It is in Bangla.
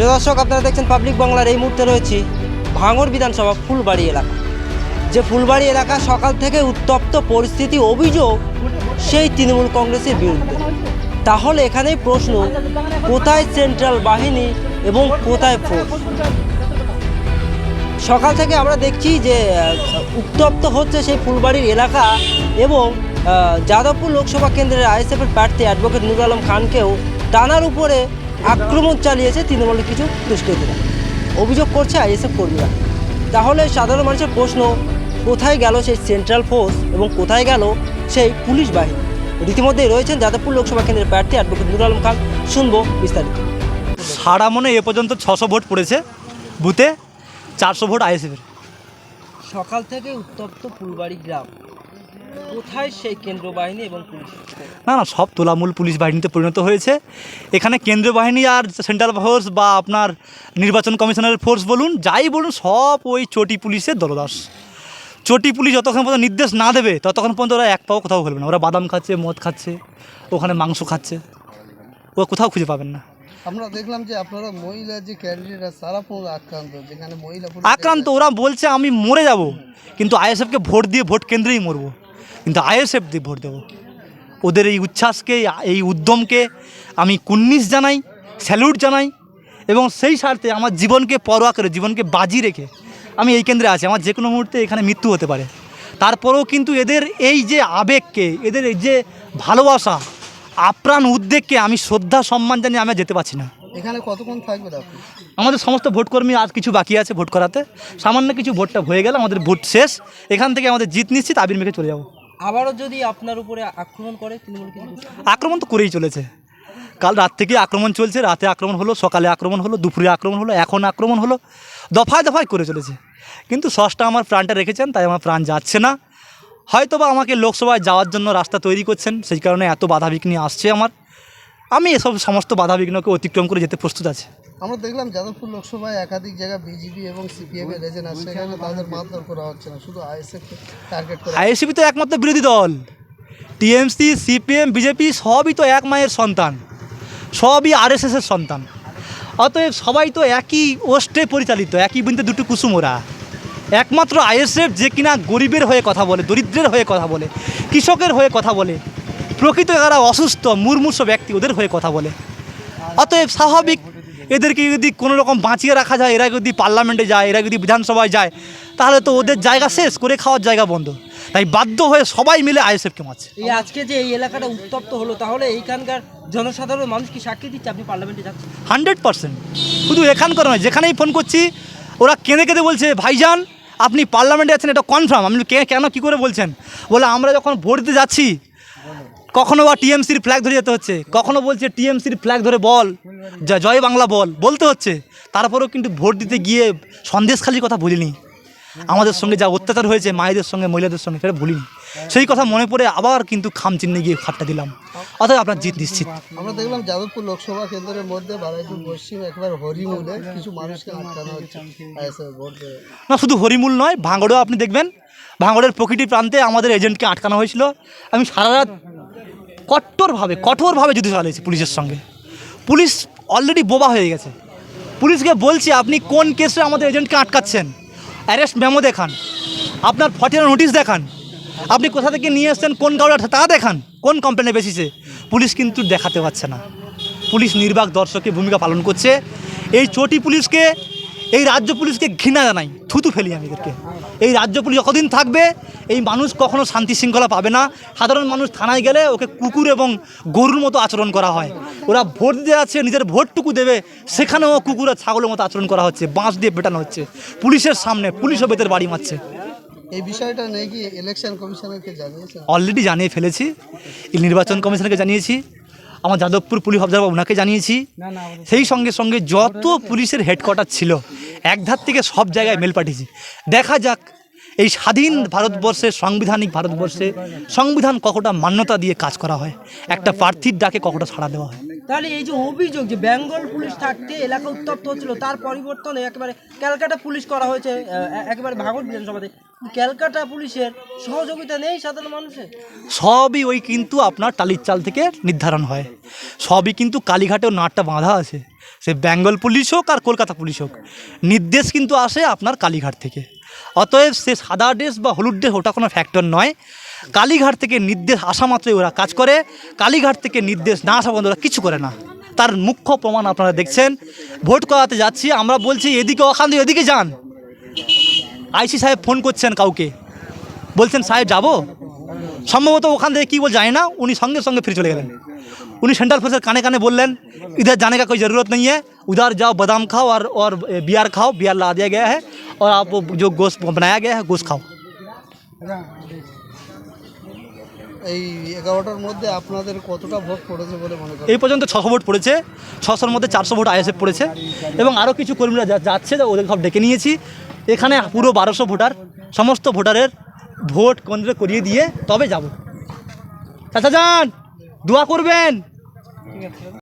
প্রিয় দর্শক, আপনারা দেখছেন পাবলিক বাংলার এই মুহূর্তে রয়েছি ভাঙড় বিধানসভা ফুলবাড়ি এলাকা। যে ফুলবাড়ি এলাকা সকাল থেকে উত্তপ্ত পরিস্থিতি, অভিযোগ সেই তৃণমূল কংগ্রেসের বিরুদ্ধে। তাহলে এখানেই প্রশ্ন, কোথায় সেন্ট্রাল বাহিনী এবং কোথায় ফোর্স সকাল থেকে আমরা দেখছি যে উত্তপ্ত হচ্ছে সেই ফুলবাড়ির এলাকা এবং যাদবপুর লোকসভা কেন্দ্রের আইএসএফের প্রার্থী অ্যাডভোকেট নুর আলম খানকেও টানার উপরে আক্রমণ চালিয়েছে তৃণমূলের কিছু দুষ্কৃতীরা। অভিযোগ করছে আইএসএফ কর্মীরা। তাহলে সাধারণ মানুষের প্রশ্ন কোথায় গেল সেই সেন্ট্রাল ফোর্স এবং কোথায় গেল সেই পুলিশ বাহিনী? রীতিমধ্যেই রয়েছেন যাদবপুর লোকসভা কেন্দ্রের প্রার্থী অ্যাডভোকেট নুর আলম খান। শুনব বিস্তারিত। সারা মনে এ পর্যন্ত ছশো ভোট পড়েছে বুথে চারশো ভোট আইএসএফের। সকাল থেকে উত্তপ্ত ফুলবাড়ি গ্রাম। কোথায় সেই কেন্দ্র বাহিনী এবং পুলিশ? না না সব তোলামূল পুলিশ বাহিনীতে পরিণত হয়েছে। এখানে কেন্দ্রীয় বাহিনী আর সেন্ট্রাল ফোর্স বা আপনার নির্বাচন কমিশনের ফোর্স বলুন যাই বলুন সব ওই চটি পুলিশের দলদাস। চটি পুলিশ যতক্ষণ পর্যন্ত নির্দেশ না দেবে ততক্ষণ পর্যন্ত ওরা এক পাও কোথাও ফেলবে না। ওরা বাদাম খাচ্ছে মদ খাচ্ছে ওখানে মাংস খাচ্ছে। ও কোথাও খুঁজে পাবেন না। আমরা দেখলাম যে আপনারা মহিলা যে ক্যান্ডিডেট তারা পুরো আক্রান্ত। যেখানে মহিলা আক্রান্ত ওরা বলছে আমি মরে যাব। কিন্তু আইএসএফকে ভোট দিয়ে ভোট কেন্দ্রেই মরবো। কিন্তু আইএসএফ দিয়ে ভোট দেবো। ওদের এই উচ্ছ্বাসকে এই উদ্যমকে আমি কুন্নিস জানাই স্যালুট জানাই এবং সেই স্বার্থে আমার জীবনকে পরোয়া করে জীবনকে বাজি রেখে আমি এই কেন্দ্রে আছি। আমার যে কোনো মুহূর্তে এখানে মৃত্যু হতে পারে। তারপরেও কিন্তু এদের এই যে আবেগকে এদের এই যে ভালোবাসা আপ্রাণ উদ্বেগকে আমি শ্রদ্ধা সম্মান জানিয়ে আমি যেতে পারছি না। এখানে কতক্ষণ আপনি? আমাদের সমস্ত ভোটকর্মী আর কিছু বাকি আছে ভোট করাতে। সামান্য কিছু ভোটটা হয়ে গেলে আমাদের ভোট শেষ। এখান থেকে আমাদের জিত নিশ্চিত আবির মেখে চলে যাব। আবারও যদি আপনার উপরে আক্রমণ করে, তৃণমূল আক্রমণ তো করেই চলেছে। কাল রাত থেকে আক্রমণ চলছে, রাতে আক্রমণ হলো, সকালে আক্রমণ হলো, দুপুরে আক্রমণ হলো, এখন আক্রমণ হলো, দফায় দফায় করে চলেছে। কিন্তু সসটা আমার প্রাণটা রেখেছেন, তাই আমার প্রাণ যাচ্ছে না। হয়তোবা আমাকে লোকসভায় যাওয়ার জন্য রাস্তা তৈরি করছেন, সেই কারণে এত বাধা বিঘ্নি আসছে আমার। আমি এসব সমস্ত বাধা বিঘ্নকে অতিক্রম করে যেতে প্রস্তুত আছে। আমরা দেখলাম যাদবপুর লোকসভায় একাধিক জায়গায় বিজেপি এবং সিপিএম এর এজেন্ট আছে সেখানে তাদের মারধর করা হচ্ছে না শুধু আইএসএফ টার্গেট করা তো একমাত্র বিরোধী দল। টিএমসি সিপিএম বিজেপি সবই তো এক মায়ের সন্তান। সবই আরএসএসের সন্তান। অতএব সবাই তো একই ওস্টে পরিচালিত একই বিন্দু দুটো কুসুম ওরা একমাত্র আইএসএফ যে কিনা গরিবের হয়ে কথা বলে দরিদ্রের হয়ে কথা বলে কৃষকের হয়ে কথা বলে প্রকৃত যারা অসুস্থ মুর্মূর্ষ ব্যক্তি ওদের হয়ে কথা বলে। অতএব স্বাভাবিক এদেরকে যদি কোনো রকম বাঁচিয়ে রাখা যায় এরা যদি পার্লামেন্টে যায় এরা যদি বিধানসভায় যায় তাহলে তো ওদের জায়গা শেষ করে খাওয়ার জায়গা বন্ধ। তাই বাধ্য হয়ে সবাই মিলে আইএসএফকে মারছে। এই আজকে যে এই এলাকাটা উত্তপ্ত হলো তাহলে এইখানকার জনসাধারণ মানুষ কি সাক্ষী দিচ্ছে আপনি পার্লামেন্টে যাচ্ছেন? Hundred percent. শুধু এখানকার নয় যেখানেই ফোন করছি ওরা কেঁদে কেঁদে বলছে ভাইজান আপনি পার্লামেন্টে আছেন এটা কনফার্ম আপনি কে কেন কী করে বলছেন? বলে আমরা যখন ভোট দিতে যাচ্ছি কখনো বা টিএমসির ফ্ল্যাগ ধরে যেতে হচ্ছে? কখনো বলছে টিএমসির ফ্ল্যাগ ধরে বল জয় বাংলা বল, বলতে হচ্ছে। তারপরেও কিন্তু ভোট দিতে গিয়ে সন্দেশখালির কথা বলিনি। আমাদের সঙ্গে যা অত্যাচার হয়েছে মায়েদের সঙ্গে মহিলাদের সঙ্গে সেটা ভুলিনি। সেই কথা মনে পড়ে আবার কিন্তু খাম চিহ্নে গিয়ে খাটটা দিলাম। অতএব আপনার জিত নিশ্চিত। আমরা দেখলাম যাদবপুর লোকসভা কেন্দ্রের মধ্যে বারাইপুর পশ্চিম একবার হরিমুলে কিছু মানুষকে আটকানো হচ্ছে না শুধু হরিমূল নয় ভাঙড়েও আপনি দেখবেন। ভাঙড়ের প্রকৃতি প্রান্তে আমাদের এজেন্টকে আটকানো হয়েছিল। আমি সারা রাত কট্টরভাবে কঠোরভাবে যুদ্ধ চালিয়েছি পুলিশের সঙ্গে। পুলিশ অলরেডি বোবা হয়ে গেছে। পুলিশকে বলছি আপনি কোন কেসে আমাদের এজেন্টকে আটকাচ্ছেন? অ্যারেস্ট মেমো দেখান। আপনার ফটিয়ার নোটিশ দেখান। আপনি কোথা থেকে নিয়ে আসছেন কোন কাউরা তা দেখান। কোন কমপ্লেনে বেসিসে পুলিশ কিন্তু দেখাতে পারছে না। পুলিশ নির্বাক দর্শকের ভূমিকা পালন করছে। এই চটি পুলিশকে এই রাজ্য পুলিশকে ঘৃণা জানাই থুতু ফেলি আমি এদেরকে। এই রাজ্য পুলিশ যতদিন থাকবে এই মানুষ কখনো শান্তি শৃঙ্খলা পাবে না। সাধারণ মানুষ থানায় গেলে ওকে কুকুর এবং গরুর মতো আচরণ করা হয়। ওরা ভোট দিতে যাচ্ছে নিজের ভোটটুকু দেবে সেখানেও কুকুর আর ছাগলের মতো আচরণ করা হচ্ছে বাঁশ দিয়ে পেটানো হচ্ছে। পুলিশের সামনে পুলিশও বেতের বাড়ি মারছে। এই বিষয়টা নিয়ে কি ইলেকশন কমিশনারকে জানিয়েছেন? অলরেডি জানিয়ে ফেলেছি। এই নির্বাচন কমিশনকে জানিয়েছি। আমার যাদবপুর পুলিশ অবজারভার ওনাকে জানিয়েছি। সেই সঙ্গে সঙ্গে যত পুলিশের হেডকোয়ার্টার ছিল একধার থেকে সব জায়গায় মেল পাঠিয়েছি। দেখা যাক এই স্বাধীন ভারতবর্ষে সাংবিধানিক ভারতবর্ষে সংবিধান কতটা মান্যতা দিয়ে কাজ করা হয় একটা প্রার্থীর ডাকে কতটা সাড়া দেওয়া হয়। তাহলে এই যে অভিযোগ যে বেঙ্গল পুলিশ থাকতে এলাকা উত্তপ্ত হচ্ছিল, তার পরিবর্তনে একেবারে ক্যালকাটা পুলিশ করা হয়েছে একেবারে ভাঙড় বিধানসভাতে। ক্যালকাটা পুলিশের সহযোগিতা নেই সাধারণ মানুষের? সবই ওই কিন্তু আপনার টালির চাল থেকে নির্ধারণ হয়। সবই কিন্তু কালীঘাটেও নাটটা বাঁধা আছে। সে বেঙ্গল পুলিশ হোক আর কলকাতা পুলিশ হোক, নির্দেশ কিন্তু আসে আপনার কালীঘাট থেকে। অতএব সে সাদা ড্রেস বা হলুদ ড্রেস ওটা কোনো ফ্যাক্টর নয়। কালীঘাট থেকে নির্দেশ আসা মাত্রই ওরা কাজ করে। কালীঘাট থেকে নির্দেশ না আসা পর্যন্ত ওরা কিছু করে না। তার মুখ্য প্রমাণ আপনারা দেখছেন। ভোট করাতে যাচ্ছি। আমরা বলছি, এদিকে ওখান থেকে এদিকে যান। আইসি সাহেব ফোন করছেন কাউকে। বলছেন, সাহেব, যাব? সম্ভবত ওখান থেকে কী বল যায় না। উনি সঙ্গে সঙ্গে ফিরে চলে গেলেন। উনি সেন্ট্রাল ফোর্সের কানে কানে বললেন, ইধার জানে का জরুরত নেই উধার যাও, বাদাম খাও আর ওর বিয়ার খাও। বিয়ার खाओ बियर ला दिया আপ है और आप जो गोश्त बनाया খাও। এই এগারোটার মধ্যে আপনাদের কতটা ভোট পড়েছে বলে মনে করেন? এই পর্যন্ত ছশো ভোট পড়েছে, ছশোর মধ্যে চারশো ভোট আইএসএফ পড়েছে এবং আরও কিছু কর্মীরা যাচ্ছে যা ওদের সব ডেকে নিয়েছি। এখানে পুরো বারোশো ভোটার, সমস্ত ভোটারের ভোট কেন্দ্রে করিয়ে দিয়ে তবে যাব। চাচা যান, দোয়া করবেন।